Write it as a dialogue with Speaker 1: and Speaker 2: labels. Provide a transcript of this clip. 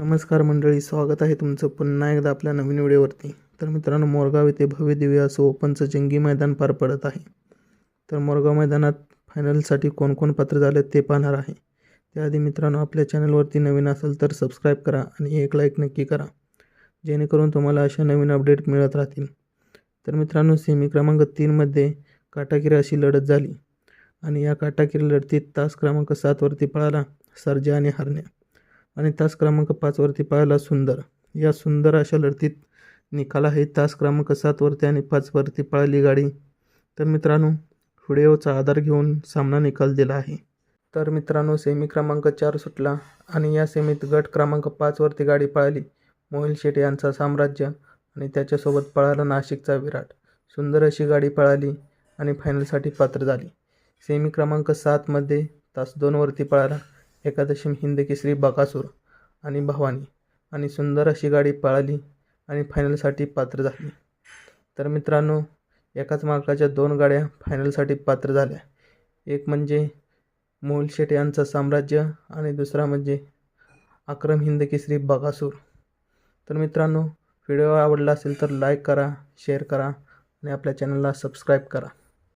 Speaker 1: नमस्कार मंडळी स्वागत आहे तुमचं पुन्हा एकदा आपल्या नवीन व्हिडिओवरती. तर मित्रांनो मोरगाव येथे भव्य दिव्य असं ओपनचं जंगी मैदान पार पडत आहे. तर मोरगाव मैदानात फायनलसाठी कोण कोण पात्र झाले ते पाहणार आहे. त्याआधी मित्रांनो आपल्या चॅनलवरती नवीन असेल तर सबस्क्राईब करा आणि एक लाईक नक्की करा जेणेकरून तुम्हाला अशा नवीन अपडेट मिळत राहतील. तर मित्रांनो सेमी क्रमांक तीनमध्ये काटाकिरी अशी लढत झाली. आणि या काटाकिरी लढतीत तास क्रमांक सातवरती पळाला सर्जा आणि हरण्या. आणि तास क्रमांक पाचवरती पाहिला सुंदर. या सुंदर अशा लढतीत निकाल आहे. तास क्रमांक सातवरती आणि पाचवरती पळाली गाडी. तर मित्रांनो व्हिडिओचा आधार घेऊन सामना निकाल दिला आहे. तर मित्रांनो सेमी क्रमांक चार सुटला आणि या सेमीत गट क्रमांक पाचवरती गाडी पळाली. मोहिल शेट यांचा साम्राज्य आणि त्याच्यासोबत पळाला नाशिकचा विराट. सुंदर अशी गाडी पळाली आणि फायनलसाठी पात्र झाली. सेमी क्रमांक सातमध्ये तास दोनवरती पळाला. एकादशी हिंद केसरी बकासूर आणि भवानी आणि सुंदर अशी गाडी पळाली आणि फायनलसाठी पात्र झाली. तर मित्रांनो एकाच मार्काच्या दोन गाड्या फायनलसाठी पात्र झाल्या. एक म्हणजे मोहुल शेट यांचं साम्राज्य आणि दुसरा म्हणजे अक्रम हिंद केसरी बकासूर. तर मित्रांनो व्हिडिओ आवडला असेल तर लाईक करा शेअर करा आणि आपल्या चॅनलला सबस्क्राईब करा.